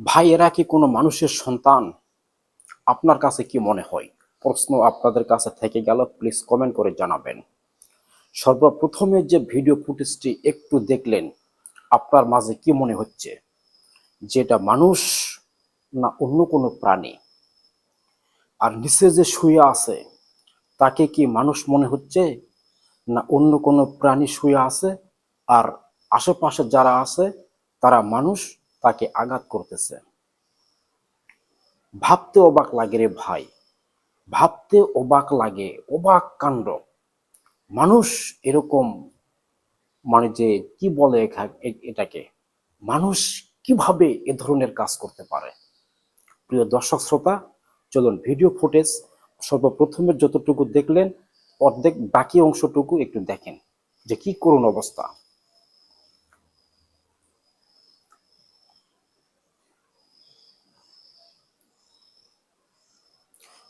ভাই এরা কি কোনো মানুষের সন্তান? আপনার কাছে কি মনে হয়? প্রশ্ন আপনাদের কাছে থেকে গেল প্লিজ কমেন্ট করে জানাবেন। সর্বপ্রথমে যে ভিডিও ফুটেজটি একটু দেখলেন, আপনার মাঝে কি মনে হচ্ছে? যেটা মানুষ না অন্য কোনো প্রাণী? আর নিচে যে শুয়ে আছে, তাকে কি মানুষ মনে হচ্ছে? না অন্য কোনো প্রাণী শুয়ে আছে? আর আশেপাশে যারা আছে, তারা মানুষ তাকে আঘাত করতেছে। ভাবতে অবাক লাগে রে ভাই। ভাবতে অবাক লাগে, অবাক কাণ্ড। মানুষ এরকম মানে যে কি বলে এটাকে? মানুষ কীভাবে এ ধরনের কাজ করতে পারে? প্রিয় দর্শক শ্রোতা, চলুন ভিডিও ফুটেজ সর্বপ্রথমে যতটুকু দেখলেন, অর্ধেক বাকি অংশটুকু একটু দেখেন যে কি করুণ অবস্থা।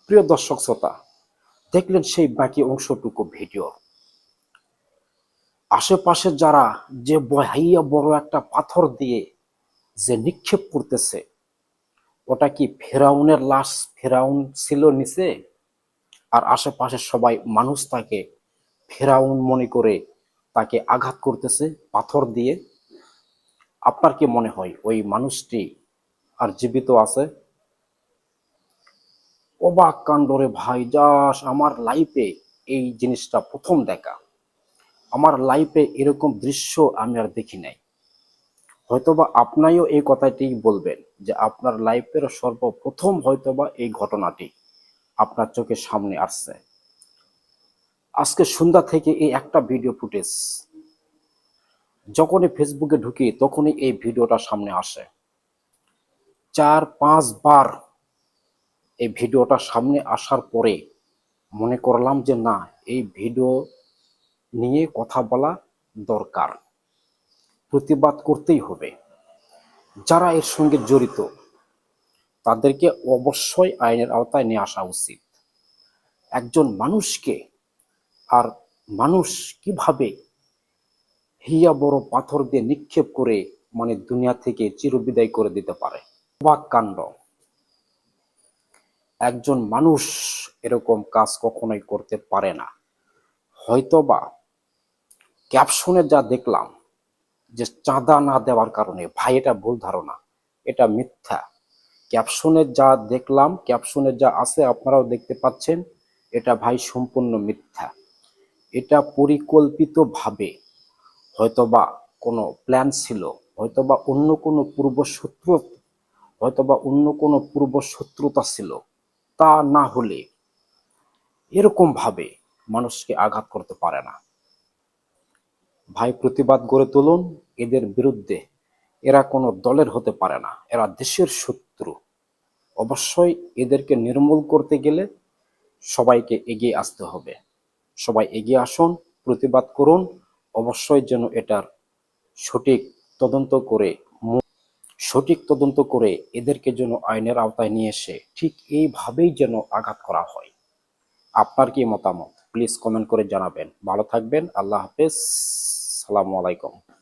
প্রিয় দর্শক শ্রোতা, দেখলেন সেই বাকি অংশটুকু ভিডিও। আশেপাশে যারা যে বহাইয়া বড় একটা পাথর দিয়ে যে নিক্ষেপ করতেছে, ওটা কি ফেরাউনের লাশ ফেরাউন ছিল নিচে? আর আশেপাশে সবাই মানুষ তাকে ফেরাউন মনে করে তাকে আঘাত করতেছে পাথর দিয়ে? আপনার কি মনে হয় ওই মানুষটি আর জীবিত আছে? অবাক কাণ্ডরে ভাই, যাস আমার লাইফে এই জিনিসটা প্রথম দেখা। আমার লাইফে এরকম দৃশ্য আমি আর দেখি নাই। হয়তোবা আপনাইও এই কথাটি বলবেন যে আপনার লাইফের সর্বপ্রথম হয়তোবা এই ঘটনাটি আপনার চোখের সামনে আসছে। আজকে সন্ধ্যা থেকে এই একটা ভিডিও ফুটেজ যখনই ফেসবুকে ঢুকি তখনই এই ভিডিওটা সামনে আসে। চার পাঁচ বার এই ভিডিওটা সামনে আসার পরে মনে করলাম যে না, এই ভিডিও নিয়ে কথা বলা দরকার। প্রতিবাদ করতেই হবে। যারা এর সঙ্গে জড়িত, তাদেরকে অবশ্যই আইনের আওতায় নিয়ে আসা উচিত। একজন মানুষকে আর মানুষ কীভাবে হিয়া বড় পাথর দিয়ে নিক্ষেপ করে মানে দুনিয়া থেকে চিরবিদায় করে দিতে পারে? অবাক কাণ্ড। একজন মানুষ এরকম কাজ কখনোই করতে পারে না। হয়তোবা ক্যাপশনে যা দেখলাম যে চাঁদা না দেওয়ার কারণে, ভাই, এটা ভুল ধারণা, এটা মিথ্যা। ক্যাপশনে যা দেখলাম ক্যাপশনে যা আছে, আপনারাও দেখতে পাচ্ছেন, এটা ভাই সম্পূর্ণ মিথ্যা। এটা পরিকল্পিতভাবে হয়তোবা কোনো প্ল্যান ছিল, হয়তোবা অন্য কোনো পূর্বশত্রু, হয়তোবা অন্য কোনো পূর্বশত্রুতা ছিল। তা না হলে এরকম ভাবে মানুষকে আঘাত করতে পারে না। ভাই, প্রতিবাদ গড়ে তুলুন, এদের বিরুদ্ধে এরা কোনো দলের হতে পারে না, এরা দেশের শত্রু। অবশ্যই এদেরকে নির্মূল করতে গেলে সবাইকে এগিয়ে আসতে হবে। সবাই এগিয়ে আসুন, প্রতিবাদ করুন, অবশ্যই যেন এটার সঠিক তদন্ত করে সঠিক তদন্ত করে এদেরকে যেন আইনের আওতায় নিয়ে এসে ঠিক এইভাবেই যেন আঘাত করা হয়। আপনার কি মতামত? প্লিজ কমেন্ট করে জানাবেন। ভালো থাকবেন। আল্লাহ হাফেজ। সালামু আলাইকুম।